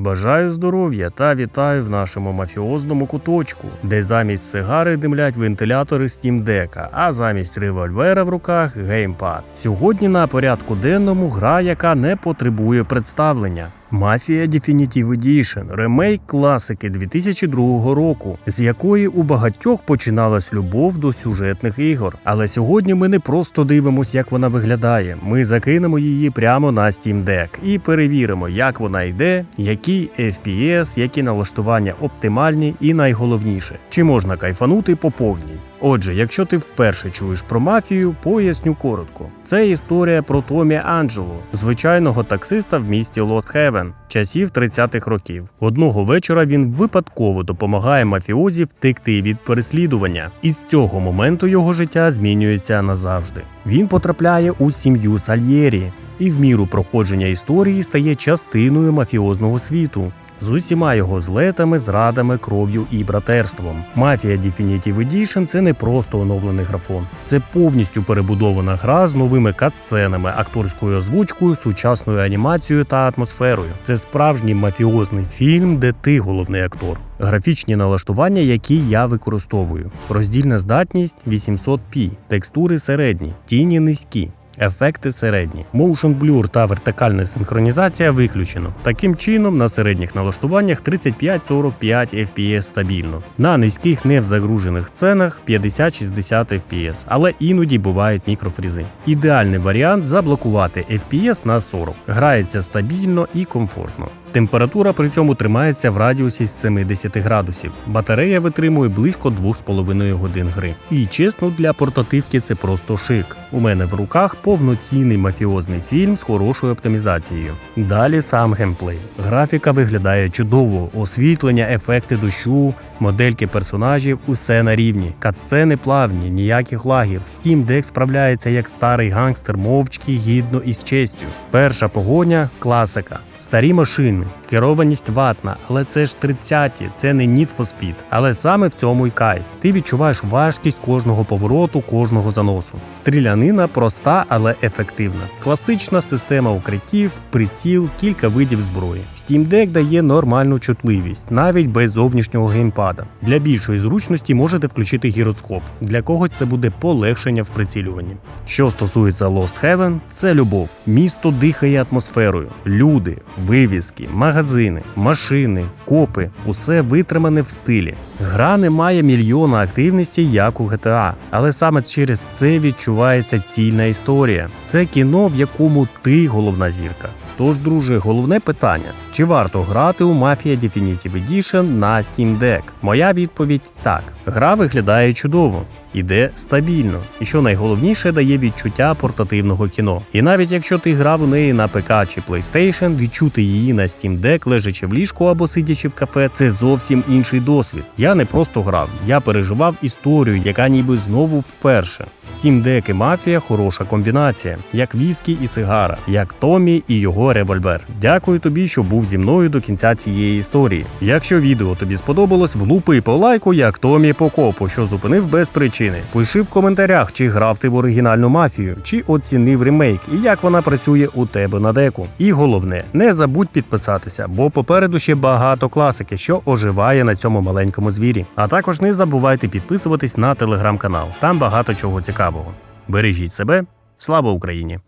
Бажаю здоров'я та вітаю в нашому мафіозному куточку, де замість сигари димлять вентилятори Deck, а замість револьвера в руках геймпад. Сьогодні на порядку денному гра, яка не потребує представлення. Мафія Definitive Edition – ремейк класики 2002 року, з якої у багатьох починалась любов до сюжетних ігор. Але сьогодні ми не просто дивимося, як вона виглядає. Ми закинемо її прямо на Steam Deck і перевіримо, як вона йде, які FPS, які налаштування оптимальні, і найголовніше, чи можна кайфанути по повній. Отже, якщо ти вперше чуєш про мафію, поясню коротко. Це історія про Томі Анджело, звичайного таксиста в місті Лост Хевен, часів 30-х років. Одного вечора він випадково допомагає мафіозі втекти від переслідування, і з цього моменту його життя змінюється назавжди. Він потрапляє у сім'ю Сальєрі і в міру проходження історії стає частиною мафіозного світу з усіма його злетами, зрадами, кров'ю і братерством. Мафія Definitive Edition – це не просто оновлений графон, це повністю перебудована гра з новими катсценами, акторською озвучкою, сучасною анімацією та атмосферою. Це справжній мафіозний фільм, де ти головний актор. Графічні налаштування, які я використовую. Роздільна здатність 800p, текстури середні, тіні низькі. Ефекти середні. Motion Blur та вертикальна синхронізація виключено. Таким чином, на середніх налаштуваннях 35-45 FPS стабільно. На низьких невзагружених сценах 50-60 FPS, але іноді бувають мікрофрізи. Ідеальний варіант заблокувати FPS на 40. Грається стабільно і комфортно. Температура при цьому тримається в радіусі з 70 градусів. Батарея витримує близько 2,5 годин гри. І чесно, для портативки це просто шик. У мене в руках повноцінний мафіозний фільм з хорошою оптимізацією. Далі сам геймплей. Графіка виглядає чудово, освітлення, ефекти дощу, модельки персонажів усе на рівні. Катсцени плавні, ніяких лагів. Steam Deck справляється як старий гангстер, мовчки, гідно і з честю. Перша погоня класика. Старі машини, керованість ватна, але це ж 30-ті, це не Need for Speed. Але саме в цьому й кайф. Ти відчуваєш важкість кожного повороту, кожного заносу. Стрілянина проста, але ефективна. Класична система укриттів, приціл, кілька видів зброї. Steam Deck дає нормальну чутливість, навіть без зовнішнього геймпада. Для більшої зручності можете включити гіроскоп. Для когось це буде полегшення в прицілюванні. Що стосується Lost Heaven, це любов. Місто дихає атмосферою, люди, вивіски, магазини, машини, копи усе витримане в стилі. Гра не має мільйона активності, як у GTA, але саме через це відчувається цільна історія. Це кіно, в якому ти головна зірка. Тож, друже, головне питання: чи варто грати у Mafia Definitive Edition на Steam Deck? Моя відповідь так. Гра виглядає чудово, іде стабільно, і що найголовніше дає відчуття портативного кіно. І навіть якщо ти грав у неї на ПК чи PlayStation, відчути її на Steam Deck, лежачи в ліжку або сидячи в кафе, це зовсім інший досвід. Я не просто грав, я переживав історію, яка ніби знову вперше. Steam Deck і мафія хороша комбінація, як віскі і сигара, як Томі і його револьвер. Дякую тобі, що був зі мною до кінця цієї історії. Якщо відео тобі сподобалось, влупи по лайку, як Томі по копу, що зупинив без причини. Пиши в коментарях, чи грав ти в оригінальну мафію, чи оцінив ремейк і як вона працює у тебе на деку. І головне, не забудь підписатися, бо попереду ще багато класики, що оживає на цьому маленькому звірі. А також не забувайте підписуватись на телеграм-канал. Там багато чого цікавого. Бережіть себе, слава Україні!